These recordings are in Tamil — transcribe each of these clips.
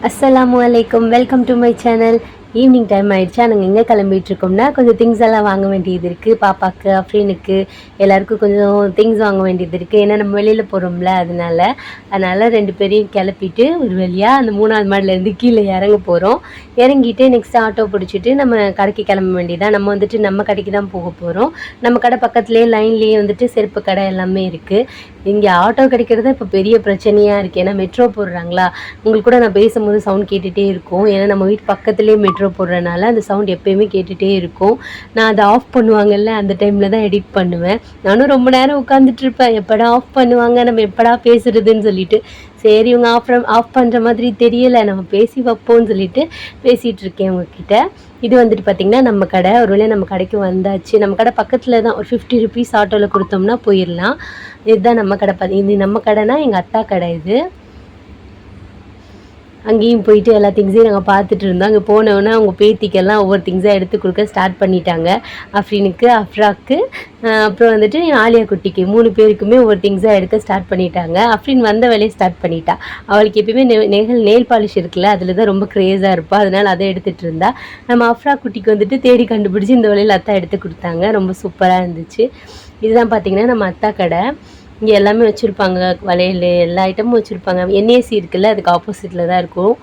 Assalamualaikum. Welcome to my channel. Evening time ஆயிடுச்சா. நாங்கள் எங்கே கிளம்பிட்டு இருக்கோம்னா கொஞ்சம் திங்ஸ் எல்லாம் வாங்க வேண்டியது இருக்குது பாப்பாக்கு அஃப்ரீனுக்கு எல்லாருக்கும் கொஞ்சம் திங்ஸ் வாங்க வேண்டியது இருக்குது ஏன்னா நம்ம வெளியில் போகிறோம்ல அதனால. அதனால் ரெண்டு பேரையும் கிளப்பிட்டு ஒரு வழியாக அந்த மூணாவது மாடிலேருந்து கீழே இறங்க போகிறோம் இறங்கிட்டு நெக்ஸ்ட் ஆட்டோ பிடிச்சிட்டு நம்ம கடைக்கு கிளம்ப வேண்டியதான் நம்ம வந்துட்டு நம்ம கடைக்கு தான் போக போகிறோம் நம்ம கடை பக்கத்துலேயே லைன்லேயே வந்துட்டு செருப்பு கடை எல்லாமே இருக்குது இங்கே ஆட்டோ கிடைக்கிறது இப்போ பெரிய பிரச்சனையாக இருக்குது ஏன்னா மெட்ரோ போடுறாங்களா? உங்களுக்கு கூட நான் பேசும்போது சவுண்ட் கேட்டுகிட்டே இருக்கும். ஏன்னா நம்ம வீட்டு பக்கத்துலேயே மெட்ரோ போடுறனால அந்த சவுண்ட் எப்பயுமே கேட்டுகிட்டே இருக்கும். நான் அதை ஆஃப் பண்ணுவாங்கல்ல அந்த டைமில் தான் எடிட் பண்ணுவேன். நானும் ரொம்ப நேரம் உட்காந்துட்டு இருப்பேன். எப்படா ஆஃப் பண்ணுவாங்க? நம்ம எப்படா பேசுறதுன்னு சொல்லிட்டு. சரி இவங்க ஆஃப் ஆஃப் பண்ணுற மாதிரி தெரியலை. நம்ம பேசி வைப்போம்னு சொல்லிட்டு பேசிகிட்டு இருக்கேன் உங்ககிட்ட. இது வந்துட்டு பார்த்திங்கன்னா நம்ம கடை. ஒரு வேளை நம்ம கடைக்கு வந்தாச்சு. நம்ம கடை பக்கத்தில் தான் ஒரு ஃபிஃப்டி ருபீஸ் ஆட்டோவில் கொடுத்தோம்னா போயிடலாம். இதுதான் நம்ம கடை. பார்த்தி இது நம்ம கடைனா எங்கள் அத்தா கடை இது. அங்கேயும் போயிட்டு எல்லா திங்ஸையும் நாங்கள் பார்த்துட்டு இருந்தோம். அங்கே போனோன்னே அவங்க பேத்திக்கெல்லாம் ஒவ்வொரு திங்ஸாக எடுத்து கொடுக்க ஸ்டார்ட் பண்ணிட்டாங்க. அஃப்ரீனுக்கு அஃப்ராக்கு அப்புறம் வந்துட்டு ஆலியா குட்டிக்கு மூணு பேருக்குமே ஒவ்வொரு திங்ஸாக எடுக்க ஸ்டார்ட் பண்ணிட்டாங்க. அஃப்ரீன் வந்த வேலையை ஸ்டார்ட் பண்ணிட்டா. அவளுக்கு எப்பயுமே நெ நெகல் நெயில் பாலிஷ் இருக்குல்ல அதில் தான் ரொம்ப க்ரேஸாக இருப்பாள் அதனால் அதை எடுத்துகிட்டு இருந்தா. நம்ம அஃப்ரா குட்டிக்கு வந்துட்டு தேடி கண்டுபிடிச்சி இந்த வேலையில் அத்தா எடுத்து கொடுத்தாங்க. ரொம்ப சூப்பராக இருந்துச்சு. இதுதான் பார்த்திங்கன்னா நம்ம அத்தா கடை. இங்கே எல்லாமே வச்சுருப்பாங்க வளையல் எல்லா ஐட்டமும் வச்சுருப்பாங்க. என்ஏசி இருக்குல்ல அதுக்கு ஆப்போசிட்டில் தான் இருக்கும்.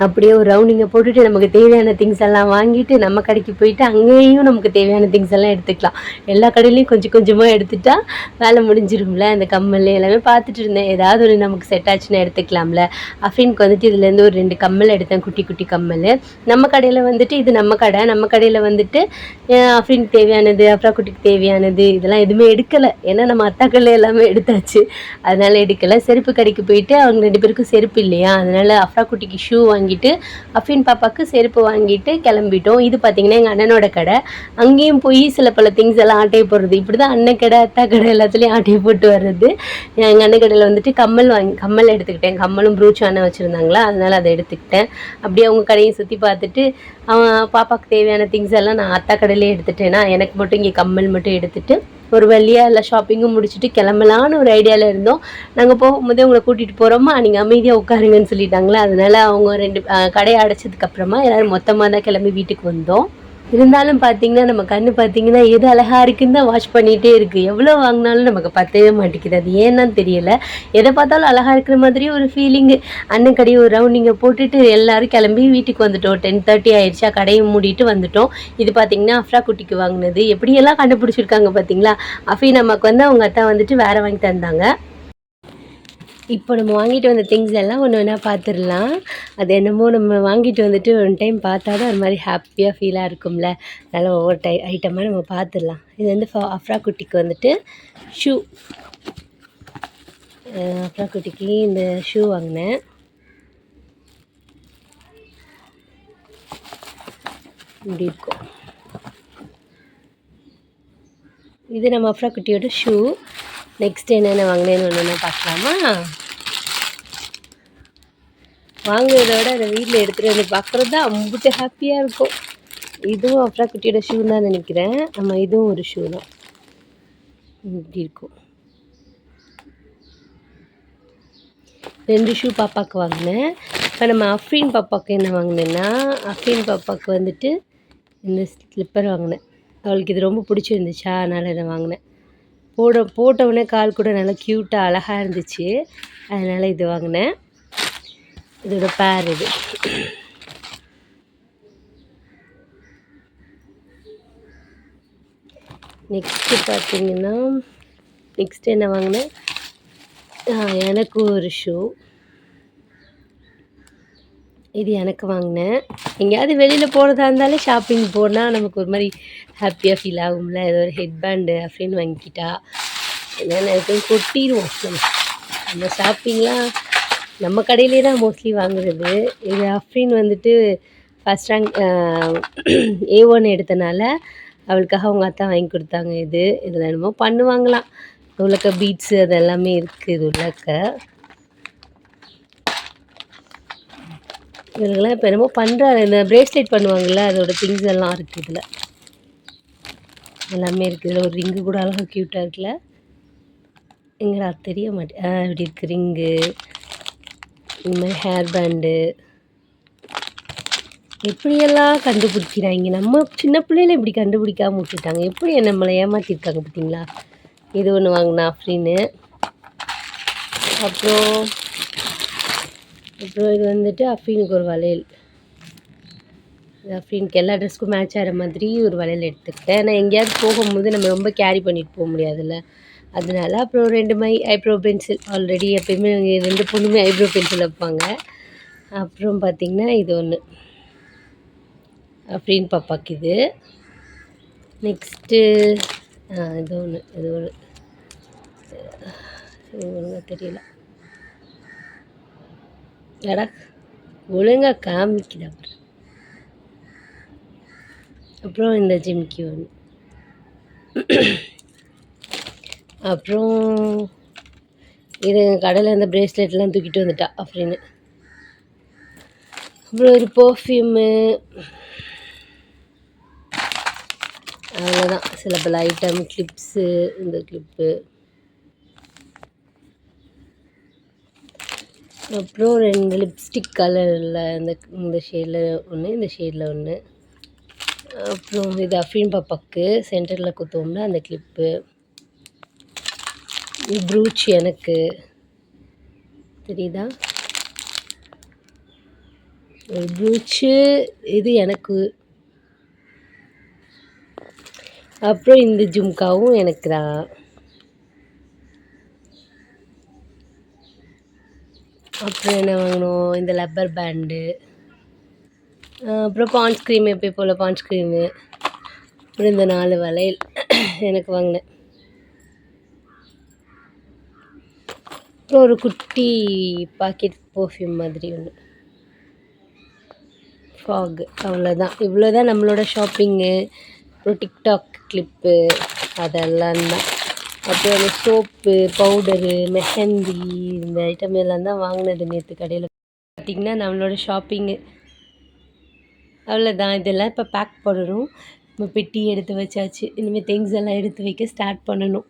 அப்படியே ஒரு ரவுண்டிங்கை போட்டுட்டு நமக்கு தேவையான திங்ஸ் எல்லாம் வாங்கிட்டு நம்ம கடைக்கு போயிட்டு அங்கேயும் நமக்கு தேவையான திங்ஸ் எல்லாம் எடுத்துக்கலாம். எல்லா கடையிலையும் கொஞ்சம் கொஞ்சமாக எடுத்துட்டா வேலை முடிஞ்சிரும்ல. அந்த கம்மல் எல்லாமே பார்த்துட்டு இருந்தேன். ஏதாவது ஒரு நமக்கு செட் ஆச்சுன்னா எடுத்துக்கலாம்ல. அஃபின்க்கு வந்துட்டு இதுலேருந்து ஒரு ரெண்டு கம்மல் எடுத்தேன். குட்டி குட்டி கம்மல். நம்ம கடையில் வந்துட்டு இது நம்ம கடை. நம்ம கடையில் வந்துட்டு அஹ் அஃப்ரினுக்கு தேவையானது அஃப்ரா குட்டிக்கு தேவையானது இதெல்லாம் எதுவுமே எடுக்கலை. ஏன்னா நம்ம அத்தாக்கள் எல்லாமே எடுத்தாச்சு. அதனால எடுக்கலை. செருப்பு கடைக்கு போயிட்டு அவங்க ரெண்டு பேருக்கும் செருப்பு இல்லையா? அதனால அஃப்ரா குட்டிக்கு ஷூ வாங்கி வாங்கிட்டு அஃபின் பாப்பாவுக்கு செருப்பு வாங்கிட்டு கிளம்பிட்டோம். இது பார்த்தீங்கன்னா எங்கள் அண்ணனோட கடை. அங்கேயும் போய் சில பல திங்ஸ் எல்லாம் ஆட்டையை போடுறது. இப்படி தான் அண்ணன் கடை அத்தா கடை எல்லாத்துலேயும் ஆட்டையை போட்டு வர்றது. எங்கள் அண்ணன் கடையில் வந்துட்டு கம்மல் வாங்கி கம்மல் எடுத்துக்கிட்டேன். கம்மலும் ப்ரூச் அண்ணன் வச்சுருந்தாங்களா? அதனால அதை எடுத்துக்கிட்டேன். அப்படியே அவங்க கடையை சுற்றி பார்த்துட்டு அவன் பாப்பாவுக்கு தேவையான திங்ஸ் எல்லாம் நான் அத்தா கடையிலே எடுத்துட்டேன்னா எனக்கு மட்டும் இங்கே கம்மல் மட்டும் எடுத்துகிட்டு ஒரு வழியாக எல்லா ஷாப்பிங்கும் முடிச்சுட்டு கிளம்பலான்னு ஒரு ஐடியாவில் இருந்தோம். நாங்கள் போகும்போதே உங்களை கூட்டிகிட்டு போகிறோமா நீங்கள் அமைதியாக உட்காருங்கன்னு சொல்லிட்டாங்களே? அதனால் அவங்க ரெண்டு கடையை அடைச்சதுக்கப்புறமா எல்லோரும் மொத்தமாக தான் கிளம்பி வீட்டுக்கு வந்தோம். இருந்தாலும் பார்த்தீங்கன்னா நம்ம கண்ணு பார்த்தீங்கன்னா எது அழகாக இருக்குன்னு தான் வாஷ் பண்ணிகிட்டே இருக்குது எவ்வளோ வாங்கினாலும் நமக்கு பத்தவே மாட்டேங்குது. அது ஏன்னு தெரியல. எதை பார்த்தாலும் அழகாக இருக்கிற மாதிரி ஒரு ஃபீலிங்கு அண்ணன் கடையை ஒரு ரவுண்டிங்கை போட்டுட்டு எல்லாரும் கிளம்பி வீட்டுக்கு வந்துட்டோம். டென் தேர்ட்டி ஆயிடுச்சா. கடையை மூடிட்டு வந்துட்டோம். இது பார்த்தீங்கன்னா அஃப்ரா குட்டிக்கு வாங்கினது. எப்படியெல்லாம் கண்டுபிடிச்சிருக்காங்க பார்த்தீங்களா அஃபி நமக்கு வந்து அவங்க அத்தா வந்துட்டு வேற வாங்கி தந்தாங்க. இப்போ நம்ம வாங்கிட்டு வந்த திங்ஸ் எல்லாம் ஒன்று ஒன்றா பார்த்துடலாம் அது என்னமோ நம்ம வாங்கிட்டு வந்துட்டு ஒன் டைம் பார்த்தா தான் ஒரு மாதிரி ஹாப்பியாக ஃபீலாக இருக்கும்ல. அதனால் ஒவ்வொரு டை ஐட்டமாக நம்ம பார்த்துடலாம் இது வந்து ஃப- அஃப்ரா குட்டிக்கு வந்துட்டு ஷூ அஃப்ரா குட்டிக்கு இந்த ஷூ வாங்கினேன். இப்படி இருக்கும். இது நம்ம அஃப்ரா குட்டியோட ஷூ நெக்ஸ்ட் என்னென்ன வாங்கினேன்னு ஒன்று பார்க்கலாமா வாங்குறத விட அதை வீட்டில் எடுத்துகிட்டு வந்து பார்க்குறது தான் அம்பிட்டு ஹாப்பியாக இருக்கும். இதுவும் அஃப்ரா குட்டியோட ஷூ தான் நினைக்கிறேன். ஆமாம் இதுவும் ஒரு ஷூ தான். இப்படி இருக்கும். ரெண்டு ஷூ பாப்பாவுக்கு வாங்கினேன். இப்போ நம்ம அஃப்ரீன் பாப்பாவுக்கு என்ன வாங்கினேன்னா அஃப்ரீன் பாப்பாவுக்கு வந்துட்டு இந்த ஸ்லிப்பர் வாங்கினேன். அவளுக்கு இது ரொம்ப பிடிச்சிருந்துச்சா அதனால் இதை வாங்கினேன். போட போட்ட உடனே கால் கூட நல்லா க்யூட்டாக அழகாக இருந்துச்சு. அதனால் இது வாங்கினேன். இதோட பேர் இது. நெக்ஸ்ட்டு பார்த்தீங்கன்னா நெக்ஸ்ட் என்ன வாங்கினேன்? எனக்கு ஒரு ஷூ இது எனக்கு வாங்கினேன். எங்கேயாவது வெளியில் போகிறதா இருந்தாலே ஷாப்பிங் போனால் நமக்கு ஒரு மாதிரி ஹாப்பியாக ஃபீல் ஆகும்ல. ஏதோ ஒரு ஹெட் பேண்டு அப்படின்னு வாங்கிக்கிட்டா. என்னென்ன இருக்குன்னு கொட்டிடுவோம். நம்ம நம்ம ஷாப்பிங்லாம் நம்ம கடையிலே தான் மோஸ்ட்லி வாங்குறது. இது அஃப்ரின் வந்துட்டு ஃபஸ்ட் ரேங்க் ஏ ஒன் எடுத்தனால அவளுக்காக அவங்க அத்தா வாங்கி கொடுத்தாங்க இது. இதில் என்னமோ பண்ணுவாங்களாம். உள்ளக்க பீட்ஸு அது எல்லாமே இருக்குது இது உள்ளக்க. இவங்களாம் இப்போ என்னமோ பண்ணுறாரு இந்த பிரேஸ்லெட் பண்ணுவாங்கள்ல அதோட திங்ஸ் எல்லாம் இருக்குது இதில். எல்லாமே இருக்குது இதில் ஒரு ரிங்கு கூட அழகாக க்யூட்டாக இருக்குல்ல. எங்கடா தெரிய மாட்டேன் இப்படி இருக்கு ரிங்கு இந்த மாதிரி ஹேர் பேண்டு எப்படியெல்லாம் கண்டுபிடிக்கிறாங்க? நம்ம சின்ன பிள்ளையில இப்படி கண்டுபிடிக்காம விட்டுட்டாங்க. எப்படி நம்மளை ஏமாற்றிருக்காங்க பார்த்தீங்களா? இது ஒன்று வாங்கினா அப்படின்னு அப்புறம் அப்புறம் இது வந்துட்டு அஃபீனுக்கு ஒரு வளையல். இது அஃபீனுக்கு எல்லா ட்ரெஸ்க்கும் மேட்ச் ஆகிற மாதிரி ஒரு வளையல் எடுத்துக்கிட்டேன். ஏன்னா எங்கேயாவது போகும்போது நம்ம ரொம்ப கேரி பண்ணிட்டு போக முடியாதுல்ல. அதனால அப்புறம் ரெண்டு மை ஐப்ரோ பென்சில் ஆல்ரெடி எப்பயுமே ரெண்டு பொண்ணுமே ஐப்ரோ பென்சில் வைப்பாங்க. அப்புறம் பார்த்திங்கன்னா இது ஒன்று அப்படின்னு பாப்பாக்கு இது. நெக்ஸ்ட்டு இது ஒன்று இது ஒன்று ஒழுங்காக தெரியல. எடா ஒழுங்கா காமிக்குது அப்புறம். அப்புறம் இந்த ஜிம்கி ஒன்று அப்புறம் இது கடையில் இந்த ப்ரேஸ்லெட்லாம் தூக்கிட்டு வந்துட்டா அப்படின்னு. அப்புறம் ஒரு பர்ஃப்யூமு அவ்வளோதான் சில பல ஐட்டம் கிளிப்ஸு இந்த கிளிப்பு அப்புறம் ரெண்டு லிப்ஸ்டிக் கலரில் இந்த இந்த ஷேடில் ஒன்று இந்த ஷேடில் ஒன்று அப்புறம் இது அஃபீன் பாப்பாக்கு சென்டரில் குத்துவோம்ல அந்த கிளிப்பு ப்ரூச் எனக்கு. தெரியுதா? ஒரு ப்ரூச்சு இது எனக்கு. அப்புறம் இந்த ஜும்காவும் எனக்கு தான். அப்புறம் என்ன வாங்கினோம்? இந்த லப்பர் பேண்டு. அப்புறம் பான்ஸ் க்ரீம் எப்போ போல் பான்ஸ் க்ரீமு அப்புறம் இந்த நாலு வளையல் எனக்கு வாங்கினேன். அப்புறம் ஒரு குட்டி பாக்கெட் பர்ஃப்யூம் மாதிரி ஒன்று ஃபாக் அவ்வளோதான் இவ்வளோ தான் நம்மளோட ஷாப்பிங்கு அப்புறம் டிக்டாக் கிளிப்பு அதெல்லாம் தான். அப்புறம் அந்த சோப்பு பவுடரு மெஹந்தி இந்த ஐட்டம் எல்லாம் தான் வாங்கினது நேற்று கடையில். பார்த்திங்கன்னா நம்மளோட ஷாப்பிங்கு அவ்வளோதான் இதெல்லாம் இப்போ பேக் பண்ணணும் நம்ம பெட்டி எடுத்து வச்சாச்சு. இனிமேல் திங்ஸ் எல்லாம் எடுத்து வைக்க ஸ்டார்ட் பண்ணணும்.